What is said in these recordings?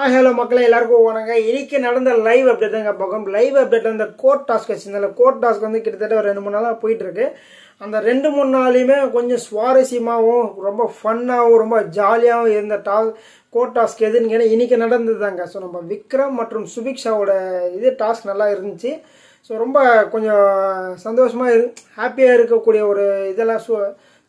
ஆ hello மக்களே எல்லாருக்கும் வணங்க இன்னைக்கு நடந்த லைவ் அப்டேட் தாங்க பார்க்கணும். லைவ் அப்டேட் அந்த கோர்ட் டாஸ்க் வச்சிருந்தால கோர்ட் டாஸ்க் வந்து கிட்டத்தட்ட ஒரு ரெண்டு மூணு நாளாக போயிட்டுருக்கு. அந்த ரெண்டு மூணு நாளையுமே கொஞ்சம் சுவாரஸ்யமாகவும் ரொம்ப ஃபன்னாகவும் ரொம்ப ஜாலியாகவும் இருந்த டாஸ்க் கோர்ட் டாஸ்க் எதுன்னு கேட்டால் இன்னைக்கு நடந்தது தாங்க. ஸோ நம்ம விக்ரம் மற்றும் சுபிக்ஷாவோட இது டாஸ்க் நல்லா இருந்துச்சு. ஸோ ரொம்ப கொஞ்சம் சந்தோஷமாக இரு ஹாப்பியாக இருக்கக்கூடிய ஒரு இதெல்லாம் சு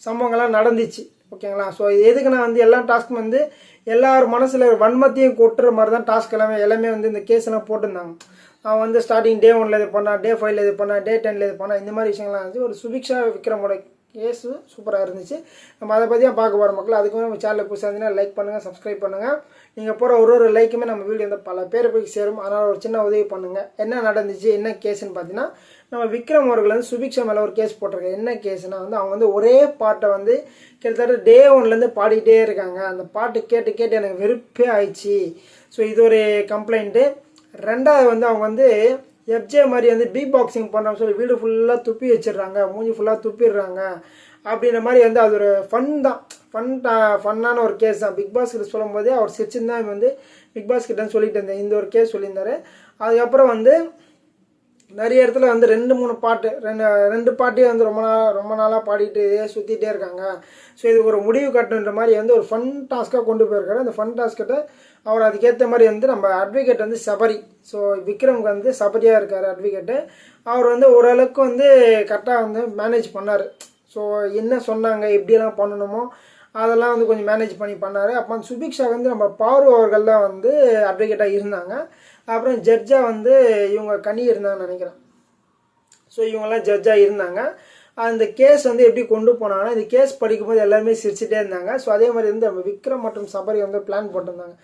சம்பவங்கள்லாம் நடந்துச்சு. ஓகேங்களா? ஸோ எதுக்கு நான் வந்து எல்லா டாஸ்க்கும் வந்து எல்லார் மனசில் வன்மத்தையும் கொட்டுற மாதிரி தான் டாஸ்க் எல்லாமே எல்லாமே வந்து இந்த கேஸ் எல்லாம் போட்டிருந்தாங்க. அவன் வந்து ஸ்டார்டிங் டே ஒன்ல இது பண்ணான் டே ஃபைவ்ல இது பண்ணான் டே டென்ல இது பண்ணா இந்த மாதிரி விஷயங்கள்லாம் இருந்துச்சு ஒரு சுபிக்ஷா விக்ரமோட கேஸு சூப்பராக இருந்துச்சு. நம்ம அதை பற்றி தான் பார்க்க போகிற மக்கள். அதுக்கு நம்ம சேனலில் புதுசாக இருந்தீங்கன்னா லைக் பண்ணுங்கள் சப்ஸ்கிரைப் பண்ணுங்கள் நீங்கள் போகிற ஒரு ஒரு லைக்குமே நம்ம வீடியோ வந்து பல பேர் போய் சேரும். அதனால் ஒரு சின்ன உதவி பண்ணுங்கள் என்ன நடந்துச்சு என்ன கேஸுன்னு பார்த்தீங்கன்னா நம்ம விக்ரம் அவர்கள் வந்து சுபிக்ஷா மேலே ஒரு கேஸ் போட்டிருக்காங்க என்ன கேஸ்னால் வந்து அவங்க வந்து ஒரே பாட்டை வந்து கிட்டத்தட்ட டே ஒன்லேருந்து பாடிக்கிட்டே இருக்காங்க. அந்த பாட்டு கேட்டு கேட்டு எனக்கு வெறுப்பே ஆயிடுச்சு. ஸோ இது ஒரு கம்ப்ளைண்ட்டு ரெண்டாவது வந்து அவங்க வந்து எஃப்ஜே மாதிரி வந்து பீக் பாக்ஸிங் பண்ணுறோம்னு சொல்லி வீடு ஃபுல்லாக துப்பி வச்சிடுறாங்க மூஞ்சி ஃபுல்லாக துப்பிடுறாங்க அப்படின்ற மாதிரி வந்து அது ஒரு ஃபன் தான். ஃபன் ஃபன்னான ஒரு கேஸ் தான். பிக் பாஸ் கிட்ட சொல்லும் போதே அவர் சிரிச்சுன்னு வந்து பிக் பாஸ் கிட்டன்னு சொல்லிட்டு இருந்தேன். இந்த ஒரு கேஸ் சொல்லியிருந்தாரு. அதுக்கப்புறம் வந்து நிறைய இடத்துல வந்து ரெண்டு மூணு பாட்டு ரெண்டு ரெண்டு பாட்டையும் வந்து ரொம்ப நாள் ரொம்ப நாளாக பாடிட்டு சுற்றிட்டே இருக்காங்க. ஸோ இது ஒரு முடிவு கட்டணுன்ற மாதிரி வந்து ஒரு ஃபன் டாஸ்க்காக கொண்டு போயிருக்காரு. அந்த ஃபன் டாஸ்க்கிட்ட அவர் அதுக்கேற்ற மாதிரி வந்து நம்ம அட்வொகேட் வந்து சபரி. ஸோ விக்ரம்க்கு வந்து சபரியாக இருக்கார் அட்வொகேட்டு அவர் வந்து ஓரளவுக்கு வந்து கரெக்டாக வந்து மேனேஜ் பண்ணார். ஸோ என்ன சொன்னாங்க எப்படியெல்லாம் பண்ணணுமோ அதெல்லாம் வந்து கொஞ்சம் மேனேஜ் பண்ணி பண்ணார். அப்போ சுபிக்ஷா வந்து நம்ம பாரு அவர்கள்லாம் வந்து அட்வொகேட்டாக இருந்தாங்க. அப்புறம் ஜட்ஜாக வந்து இவங்க கனி இருந்தாங்கன்னு நினைக்கிறேன். ஸோ இவங்கெல்லாம் ஜட்ஜாக இருந்தாங்க. அந்த கேஸ் வந்து எப்படி கொண்டு போனாங்கன்னா இந்த கேஸ் படிக்கும்போது எல்லாருமே சிரிச்சுட்டே இருந்தாங்க. ஸோ அதே மாதிரி வந்து நம்ம விக்ரம் மற்றும் சபரி வந்து பிளான் போட்டிருந்தாங்க.